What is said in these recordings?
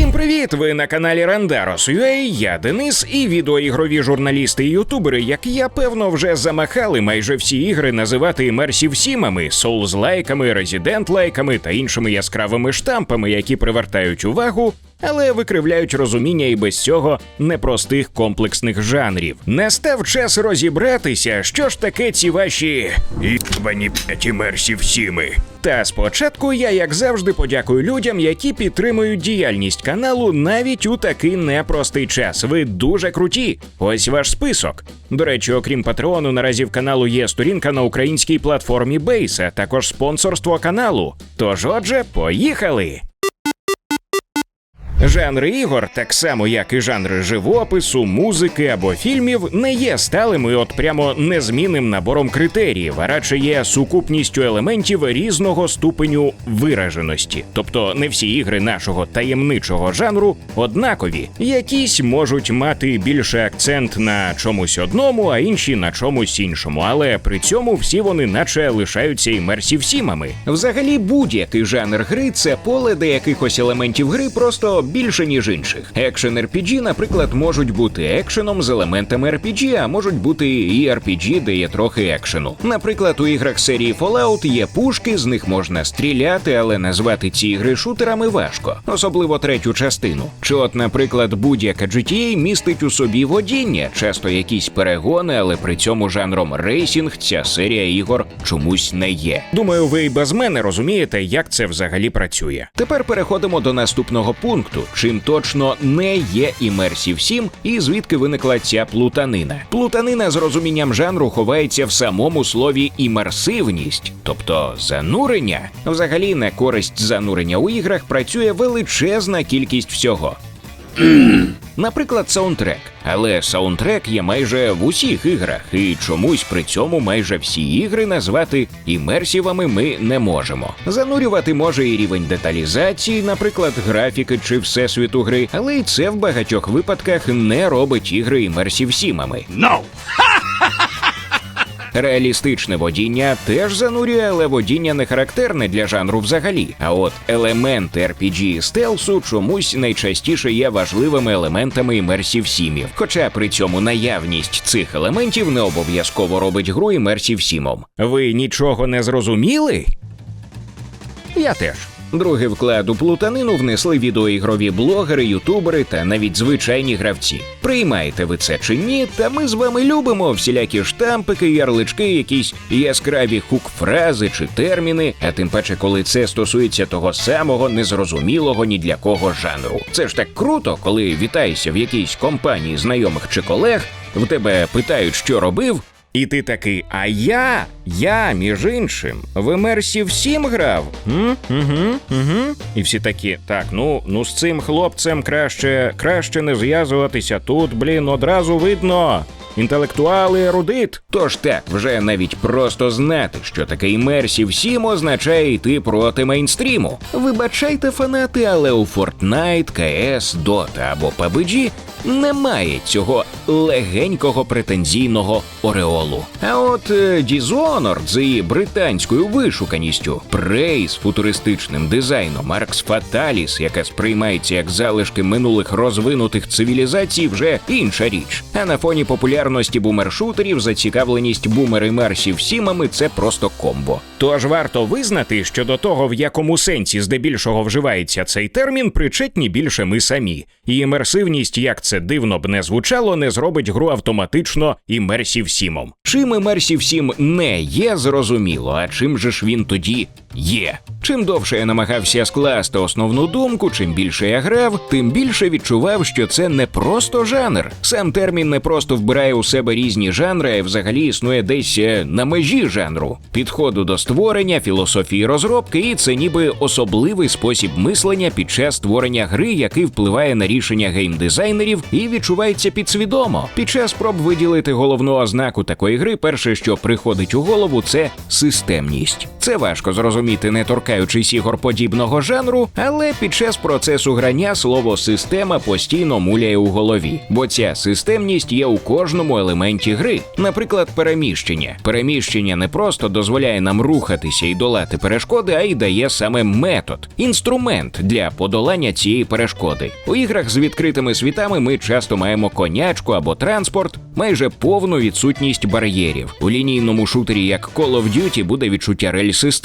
Всім привіт! Ви на каналі Randaros.ua, я Денис, і відеоігрові журналісти і ютубери, як я певно, вже замахали майже всі ігри називати імерсів сімами, соулз-лайками, резидент-лайками та іншими яскравими штампами, які привертають увагу. Але викривляють розуміння і без цього непростих комплексних жанрів. Настав час розібратися, що ж таке ці ваші ібані п'ять імерсів сіми. Та спочатку я, як завжди, подякую людям, які підтримують діяльність каналу навіть у такий непростий час. Ви дуже круті. Ось ваш список. До речі, окрім Патреону, наразі в каналу є сторінка на українській платформі Бейс, а також спонсорство каналу. Тож, отже, поїхали! Жанри ігор, так само як і жанри живопису, музики або фільмів, не є сталим і от прямо незмінним набором критеріїв, а радше є сукупністю елементів різного ступеню вираженості. Тобто не всі ігри нашого таємничого жанру однакові, якісь можуть мати більше акцент на чомусь одному, а інші на чомусь іншому. Але при цьому всі вони наче лишаються імерсів сімами. Взагалі, будь-який жанр гри це поле, де якихось елементів гри просто більше, ніж інших. Екшен RPG, наприклад, можуть бути екшеном з елементами RPG, а можуть бути і RPG, де є трохи екшену. Наприклад, у іграх серії Fallout є пушки, з них можна стріляти, але назвати ці ігри шутерами важко, особливо третю частину. Чи от, наприклад, будь-яка GTA містить у собі водіння, часто якісь перегони, але при цьому жанром рейсінг ця серія ігор чомусь не є. Думаю, ви і без мене розумієте, як це взагалі працює. Тепер переходимо до наступного пункту, чим точно не є імерсів 7 і звідки виникла ця плутанина. Плутанина з розумінням жанру ховається в самому слові імерсивність, тобто занурення. Взагалі на користь занурення у іграх працює величезна кількість всього. Наприклад, саундтрек. Але саундтрек є майже в усіх іграх, і чомусь при цьому майже всі ігри назвати імерсівами ми не можемо. Занурювати може і рівень деталізації, наприклад, графіки чи всесвіту гри, але й це в багатьох випадках не робить ігри імерсів сімами. No! Реалістичне водіння теж занурює, але водіння не характерне для жанру взагалі. А от елементи RPG стелсу чомусь найчастіше є важливими елементами імерсів сімів. Хоча при цьому наявність цих елементів не обов'язково робить гру імерсів сімом. Ви нічого не зрозуміли? Я теж. Другий вклад у плутанину внесли відеоігрові блогери, ютубери та навіть звичайні гравці. Приймаєте ви це чи ні? Та ми з вами любимо всілякі штампики, ярлички, якісь яскраві хук-фрази чи терміни, а тим паче, коли це стосується того самого незрозумілого ні для кого жанру. Це ж так круто, коли вітаєшся в якійсь компанії знайомих чи колег, в тебе питають, що робив. І ти такий, а я, я, між іншим, в Емерсі всім грав. Угу, угу. І всі такі, так, ну, ну з цим хлопцем краще, краще не зв'язуватися. Тут, блін, одразу видно. Інтелектуал і ерудит. Тож так, вже навіть просто знати, що таке імерсів 7 означає йти проти мейнстріму. Вибачайте, фанати, але у Fortnite, CS, Dota або PUBG немає цього легенького претензійного ореолу. А от е, Dishonored з її британською вишуканістю, Prey з футуристичним дизайном, Arx Fatalis, яка сприймається як залишки минулих розвинутих цивілізацій, вже інша річ. А на фоні популярності бумершутерів зацікавленість бумер-імерсів сімами це просто комбо. Тож варто визнати, що до того, в якому сенсі здебільшого вживається цей термін, причетні більше ми самі. І імерсивність, як це дивно б не звучало, не зробить гру автоматично імерсів сімом. Чим імерсів сім не є, зрозуміло, а чим же ж він тоді є? Чим довше я намагався скласти основну думку, чим більше я грав, тим більше відчував, що це не просто жанр. Сам термін не просто вбирає у себе різні жанри, а взагалі існує десь е, на межі жанру, підходу до створення, філософії розробки, і це ніби особливий спосіб мислення під час створення гри, який впливає на рішення геймдизайнерів і відчувається підсвідомо. Під час спроб виділити головну ознаку такої гри, перше, що приходить у голову, це системність. Це важко зрозуміти зрозуміти, не торкаючись ігор подібного жанру, але під час процесу грання слово система постійно муляє у голові, бо ця системність є у кожному елементі гри. Наприклад, переміщення. Переміщення не просто дозволяє нам рухатися і долати перешкоди, а й дає саме метод, інструмент для подолання цієї перешкоди. У іграх з відкритими світами ми часто маємо конячку або транспорт, майже повну відсутність бар'єрів. У лінійному шутері, як Call of Duty, буде відчуття рельси з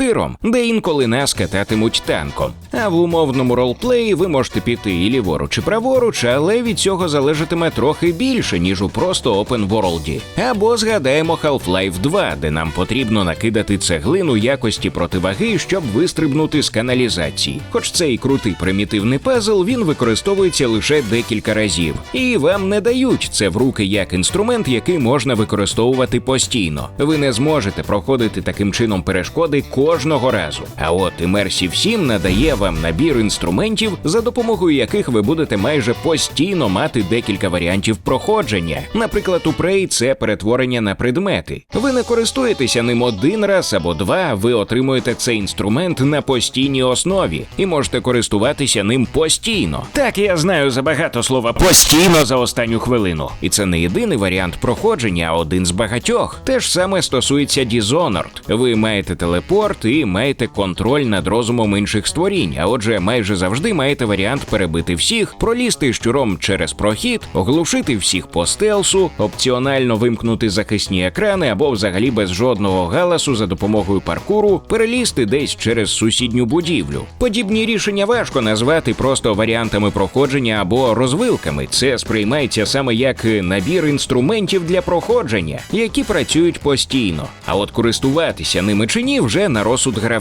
де інколи нас кататимуть танком. А в умовному ролплеї ви можете піти і ліворуч, і праворуч, але від цього залежатиме трохи більше, ніж у просто Open World. Або згадаємо Half-Life 2, де нам потрібно накидати цеглину якості противаги, щоб вистрибнути з каналізації. Хоч цей крутий примітивний пазл, він використовується лише декілька разів, і вам не дають це в руки як інструмент, який можна використовувати постійно. Ви не зможете проходити таким чином перешкоди кожного разу. А от Immersive 7 надає вам набір інструментів, за допомогою яких ви будете майже постійно мати декілька варіантів проходження. Наприклад, у Prey це перетворення на предмети. Ви не користуєтеся ним один раз або два, ви отримуєте цей інструмент на постійній основі і можете користуватися ним постійно. Так, я знаю забагато слова постійно за останню хвилину. І це не єдиний варіант проходження, а один з багатьох. Те ж саме стосується Dishonored. Ви маєте телепорт і маєте контроль над розумом інших створінь, а отже, майже завжди маєте варіант перебити всіх, пролізти щуром через прохід, оглушити всіх по стелсу, опціонально вимкнути захисні екрани або взагалі без жодного галасу за допомогою паркуру перелізти десь через сусідню будівлю. Подібні рішення важко назвати просто варіантами проходження або розвилками. Це сприймається саме як набір інструментів для проходження, які працюють постійно. А от користуватися ними чи ні вже на розсуд гравця.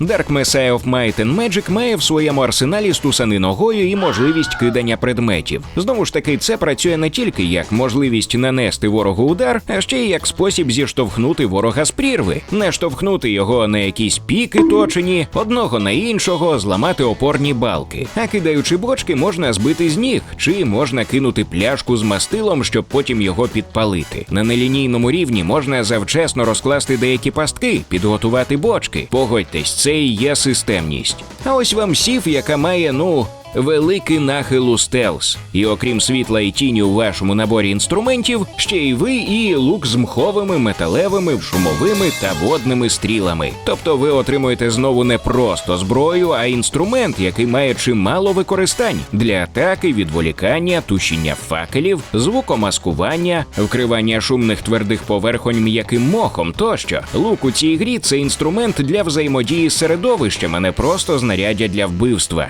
Dark Messiah of Might and Magic має в своєму арсеналі стусани ногою і можливість кидання предметів. Знову ж таки, це працює не тільки як можливість нанести ворогу удар, а ще й як спосіб зіштовхнути ворога з прірви, не штовхнути його на якісь піки точені, одного на іншого, зламати опорні балки. А кидаючи бочки, можна збити з ніг, чи можна кинути пляшку з мастилом, щоб потім його підпалити. На нелінійному рівні можна завчасно розкласти деякі пастки, підготувати бочки. Погодьтесь, це і є системність. А ось вам сів, яка має, ну. Великий нахил у стелс. І окрім світла і тіні у вашому наборі інструментів, ще й ви і лук з мховими, металевими, шумовими та водними стрілами. Тобто ви отримуєте знову не просто зброю, а інструмент, який має чимало використань для атаки, відволікання, тушіння факелів, звукомаскування, вкривання шумних твердих поверхонь м'яким мохом тощо. Лук у цій грі це інструмент для взаємодії з середовищем, а не просто знаряддя для вбивства.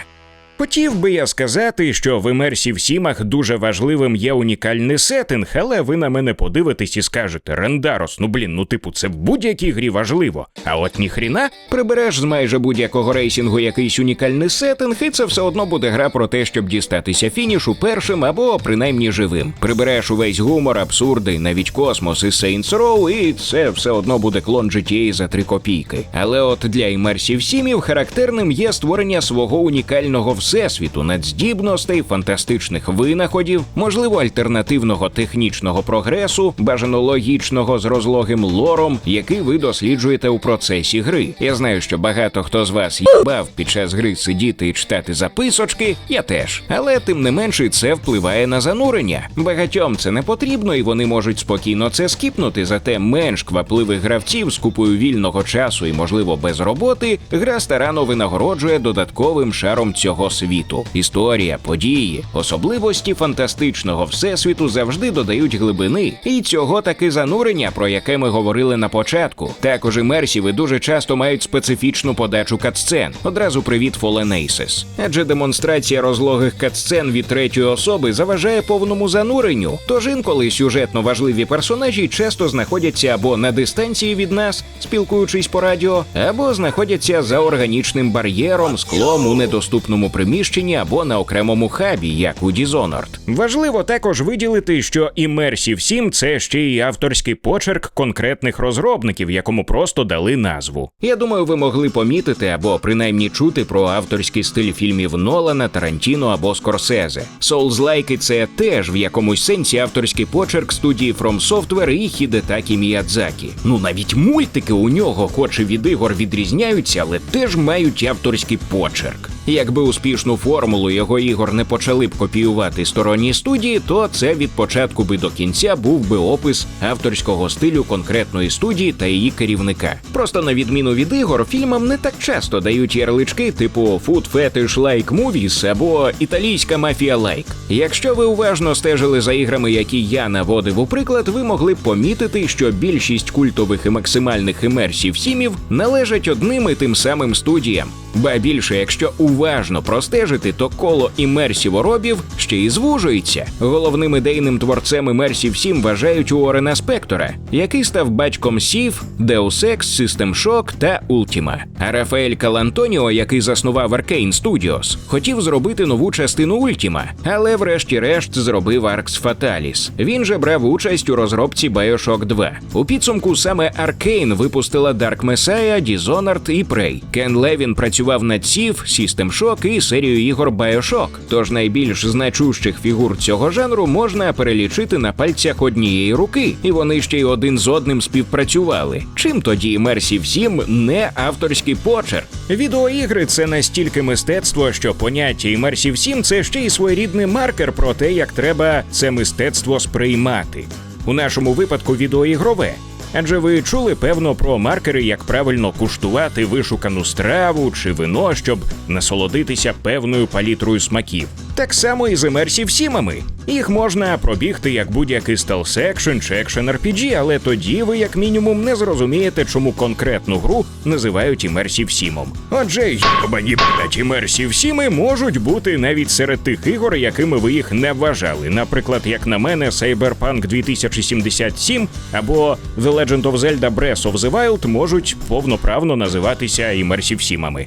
Хотів би я сказати, що в Immersive сімах дуже важливим є унікальний сеттинг, але ви на мене подивитесь і скажете: Рендарос, ну блін, ну типу, це в будь-якій грі важливо. А от ніхріна прибереш з майже будь-якого рейсінгу якийсь унікальний сеттинг, і це все одно буде гра про те, щоб дістатися фінішу першим або принаймні живим. Прибереш увесь гумор, абсурди, навіть космос і Saints Row, і це все одно буде клон GTA за три копійки. Але от для Immersive сімів характерним є створення свого унікального всесвіту, надздібностей, фантастичних винаходів, можливо, альтернативного технічного прогресу, бажано логічного з розлогим лором, який ви досліджуєте у процесі гри. Я знаю, що багато хто з вас їбав під час гри сидіти і читати записочки, я теж. Але тим не менше це впливає на занурення. Багатьом це не потрібно, і вони можуть спокійно це скіпнути. Зате менш квапливих гравців з купою вільного часу і, можливо, без роботи, гра старано винагороджує додатковим шаром цього світу. Історія, події, особливості фантастичного всесвіту завжди додають глибини, і цього таки занурення, про яке ми говорили на початку. Також імерсіви дуже часто мають специфічну подачу катсцен. Одразу привіт Aces. Адже демонстрація розлогих катсцен від третьої особи заважає повному зануренню. Тож інколи сюжетно важливі персонажі часто знаходяться або на дистанції від нас, спілкуючись по радіо, або знаходяться за органічним бар'єром, склом у недоступному приміщенні приміщенні або на окремому хабі, як у Dishonored. Важливо також виділити, що Immersive 7 – це ще й авторський почерк конкретних розробників, якому просто дали назву. Я думаю, ви могли помітити або принаймні чути про авторський стиль фільмів Нолана, Тарантіно або Скорсезе. Souls-like – це теж в якомусь сенсі авторський почерк студії From Software і Хідетакі Міядзакі. Ну навіть мультики у нього, хоч і від ігор відрізняються, але теж мають авторський почерк. Якби успішну формулу його ігор не почали б копіювати сторонні студії, то це від початку би до кінця був би опис авторського стилю конкретної студії та її керівника. Просто на відміну від ігор, фільмам не так часто дають ярлички типу Food Fetish Like Movies або Італійська мафія Лайк. Якщо ви уважно стежили за іграми, які я наводив у приклад, ви могли б помітити, що більшість культових і максимальних імерсів сімів належать одним і тим самим студіям. Ба більше, якщо уважно простежити, то коло імерсіворобів ще й звужується. Головним ідейним творцем імерсів 7 вважають Уоррена Спектора, який став батьком Сів, Deus Ex, System Shock та Ultima. А Рафаель Калантоніо, який заснував Arcane Studios, хотів зробити нову частину Ultima, але врешті-решт зробив Arx Fatalis. Він же брав участь у розробці Bioshock 2. У підсумку саме Arcane випустила Dark Messiah, Dishonored і Prey. Кен Левін працював над Сів, System Shock і серією ігор Bioshock. Тож найбільш значущих фігур цього жанру можна перелічити на пальцях однієї руки, і вони ще й один з одним співпрацювали. Чим тоді Immersive 7 не авторський почерк? Відеоігри це настільки мистецтво, що поняття Immersive 7 – це ще й своєрідний маркер про те, як треба це мистецтво сприймати. У нашому випадку відеоігрове. Адже ви чули певно про маркери, як правильно куштувати вишукану страву чи вино, щоб насолодитися певною палітрою смаків. Так само і з Immersive сімами. Їх можна пробігти як будь-який стелс екшен чи екшен RPG, але тоді ви, як мінімум, не зрозумієте, чому конкретну гру називають Immersive сімом. Отже, йобані блять, Immersive сіми можуть бути навіть серед тих ігор, якими ви їх не вважали. Наприклад, як на мене, Cyberpunk 2077 або The Legend of Zelda Breath of the Wild можуть повноправно називатися Immersive сімами.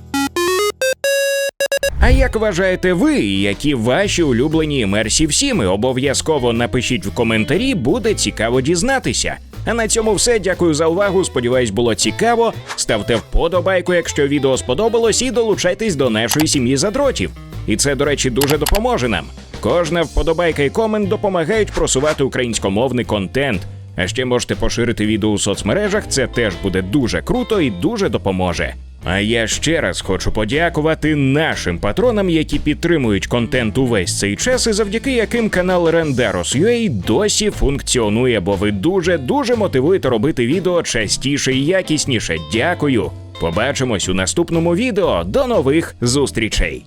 А як вважаєте ви, які ваші улюблені Immersive сіми? Обов'язково напишіть в коментарі, буде цікаво дізнатися. А на цьому все. Дякую за увагу. Сподіваюсь, було цікаво. Ставте вподобайку, якщо відео сподобалось, і долучайтесь до нашої сім'ї задротів. І це, до речі, дуже допоможе нам. Кожна вподобайка і комент допомагають просувати українськомовний контент. А ще можете поширити відео у соцмережах, це теж буде дуже круто і дуже допоможе. А я ще раз хочу подякувати нашим патронам, які підтримують контент увесь цей час, і завдяки яким канал Renderos.ua досі функціонує, бо ви дуже дуже мотивуєте робити відео частіше і якісніше. Дякую. Побачимось у наступному відео. До нових зустрічей.